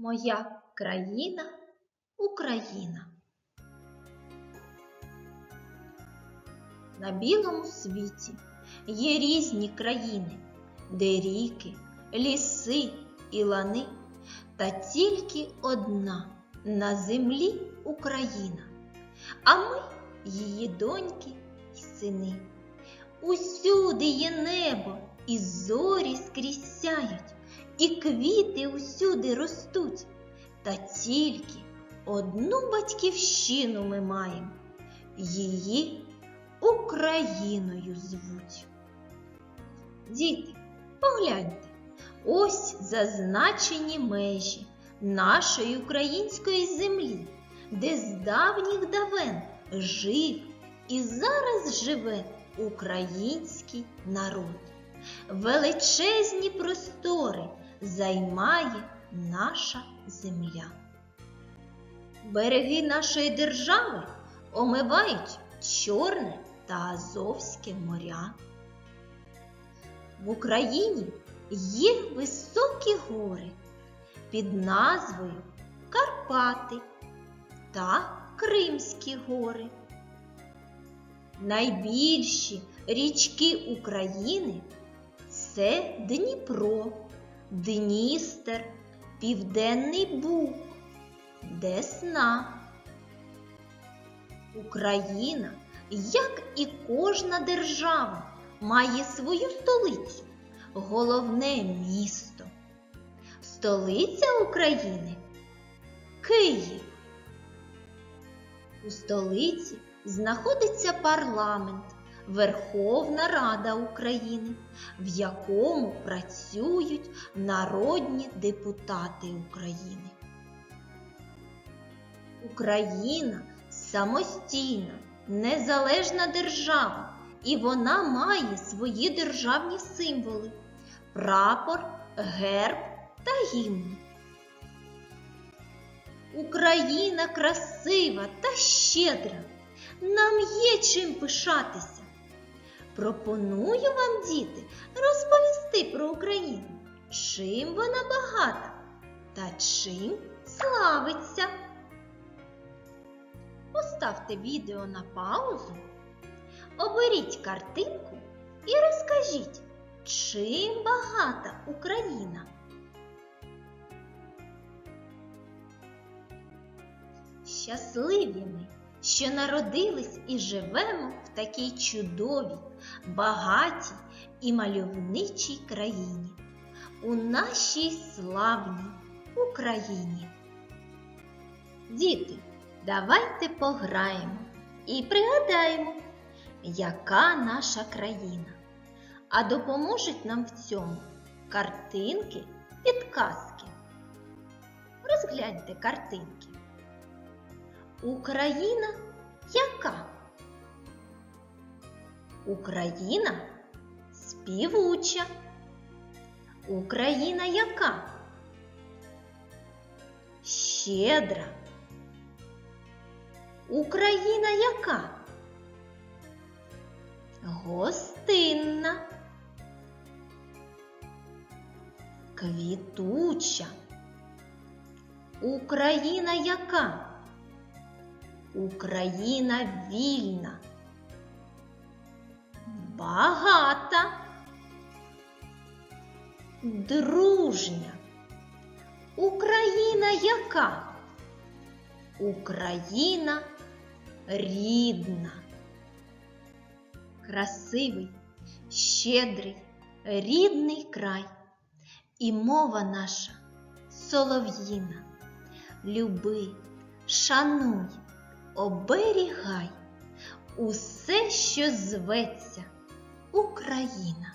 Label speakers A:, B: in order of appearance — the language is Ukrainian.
A: Моя країна Україна. На білому світі є різні країни, де ріки, ліси і лани, та тільки одна на землі Україна, а ми її доньки й сини. Усюди є небо, і зорі скрізь сяють, і квіти усюди ростуть. Та тільки одну батьківщину ми маємо, її Україною звуть. Діти, погляньте, ось зазначені межі нашої української землі, де з давніх давен жив і зараз живе український народ. Величезні простори займає наша земля. Береги нашої держави омивають Чорне та Азовське моря. В Україні є високі гори під назвою Карпати та Кримські гори. Найбільші річки України це Дніпро, Дністер, Південний Буг, Десна. Україна, як і кожна держава, має свою столицю, головне місто. Столиця України Київ. У столиці знаходиться парламент, Верховна Рада України, в якому працюють народні депутати України. Україна самостійна, незалежна держава, і вона має свої державні символи прапор, герб та гімн. Україна красива та щедра. Нам є чим пишатися. Пропоную вам, діти, розповісти про Україну, чим вона багата та чим славиться. Поставте відео на паузу, оберіть картинку і розкажіть, чим багата Україна. Щасливі ми, що народились і живемо в такій чудовій, багатій і мальовничій країні, у нашій славній Україні. Діти, давайте пограємо і пригадаємо, яка наша країна. А допоможуть нам в цьому картинки, підказки. Розгляньте картинки. Україна яка? Україна співуча. Україна яка? Щедра. Україна яка? Гостинна. Квітуча. Україна яка? Україна вільна. Багата. Дружня. Україна яка? Україна рідна. Красивий, щедрий, рідний край. І мова наша солов'їна. Люби, шануй, оберігай усе, що зветься Україна.